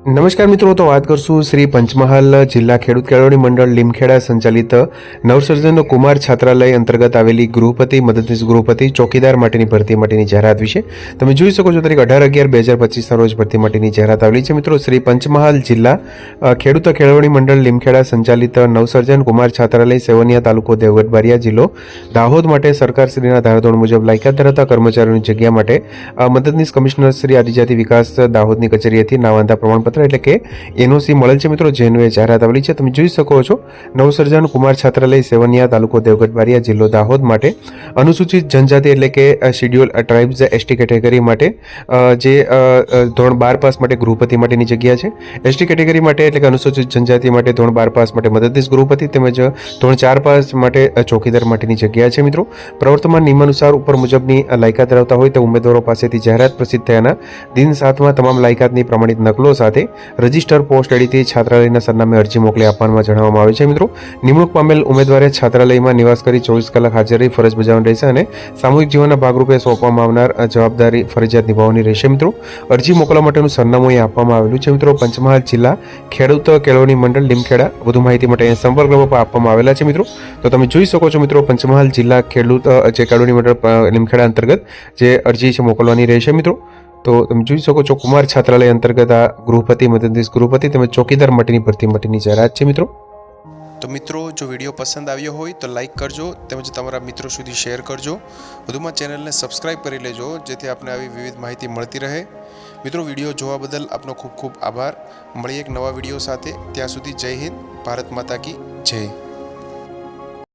નમસ્કાર મિત્રો, તો વાત કરશું શ્રી પંચમહાલ જિલ્લા ખેડૂત કેળવણી મંડળ લીમખેડા સંચાલિત નવસર્જન કુમાર છાત્રાલય અંતર્ગત આવેલી ગૃહપતિ, મદદનીશ ગૃહપતિ, ચોકીદાર માટેની ભરતી માટેની જાહેરાત વિશે તમે જોઈ શકો છો, તારીખ અઢાર અગિયાર બે હજાર પચીસના રોજ ભરતી માટેની જાહેરાત આવેલી છે. મિત્રો, શ્રી પંચમહાલ જિલ્લા ખેડૂત કેળવણી મંડળ લીમખેડા સંચાલિત નવસર્જન કુમાર છાત્રાલય સેવનિયા તાલુકો દેવગઢ બારિયા જિલ્લો દાહોદ માટે સરકારશ્રીના ધારાધોરણ મુજબ લાયકાત ધરાવતા કર્મચારીઓની જગ્યા માટે મદદનીશ કમિશનર શ્રી આદિજાતિ વિકાસ દાહોદની કચેરીએથી નાવાંધા પ્રમાણપત્ર એટલે કે એનઓસી મળેલ છે મિત્રો જેનું એ જાહેરાત આવેલી છે. તમે જોઈ શકો છો, નવસર્જન કુમાર છાત્રાલય, સેવનિયા તાલુકો દેવગઢ બારિયા જિલ્લો દાહોદ માટે અનુસૂચિત જનજાતિ એટલે કે શિડ્યુલ ટ્રાઇબ્સ એસટી કેટેગરી માટે જે ધોરણ બાર પાસ માટે ગૃહપતિ માટેની જગ્યા છે. એસટી કેટેગરી માટે એટલે કે અનુસૂચિત જનજાતિ માટે ધોરણ બાર પાસ માટે મદદનીશ ગૃહપતિ તેમજ ધોરણ ચાર પાસ માટે ચોકીદાર માટેની જગ્યા છે મિત્રો. પ્રવર્તમાન નિયમાનુસાર ઉપર મુજબની લાયકાત ધરાવતા હોય તે ઉમેદવારો પાસેથી જાહેરાત પ્રસિદ્ધ થયાના દિન સાતમાં તમામ લાયકાતની પ્રમાણિત નકલો સાથે રજિસ્ટર પોસ્ટ એડીથી છાત્રાલયના સરનામે અરજી મોકલી આપવામાં જણાવવામાં આવે છે. મિત્રો, નિમણૂક પામેલ ઉમેદવારે છાત્રાલયમાં નિવાસ કરી ચોવીસ કલાક હાજર રહી ફરજ બજાવવાની રહેશે અને સામૂહિક જીવનના ભાગરૂપે સોંપવામાં આવનાર જવાબદારી ફરજિયાત નિભાવવાની રહેશે. મિત્રો, અરજી મોકલવા માટેનું સરનામું અહીં આપવામાં આવેલું છે. મિત્રો, પંચમહાલ જિલ્લા ખેડૂત કેળવણી મંડળ લીમખેડા, વધુ માહિતી માટે અહીંયા સંપર્ક નંબર પર આપવામાં આવેલા છે. મિત્રો, તો તમે જોઈ શકો છો મિત્રો, પંચમહાલ જિલ્લા ખેડૂત જે કેળવણી મંડળ લીમખેડા અંતર્ગત જે અરજી છે મોકલવાની રહેશે. મિત્રો તો તમે જોઈ શકો છો, કુમાર છાત્રાલય અંતર્ગત આ ગૃહપતિ મદદનીશ ગૃહપતિ તેમજ ચોકીદાર માટેની ભરતી માટેની જાહેરાત છે, મિત્રો. તો મિત્રો, જો વીડિયો પસંદ આવ્યો હોય તો લાઇક કરજો તેમજ તમારા મિત્રો સુધી શેર કરજો. વધુમાં ચેનલને સબસ્ક્રાઇબ કરી લેજો, જેથી આપને આવી વિવિધ માહિતી મળતી રહે. મિત્રો, વીડિયો જોવા બદલ આપનો ખૂબ ખૂબ આભાર. મળીએ એક નવા વીડિયો સાથે. ત્યાં સુધી જય હિન્દ, ભારત માતા કી જય.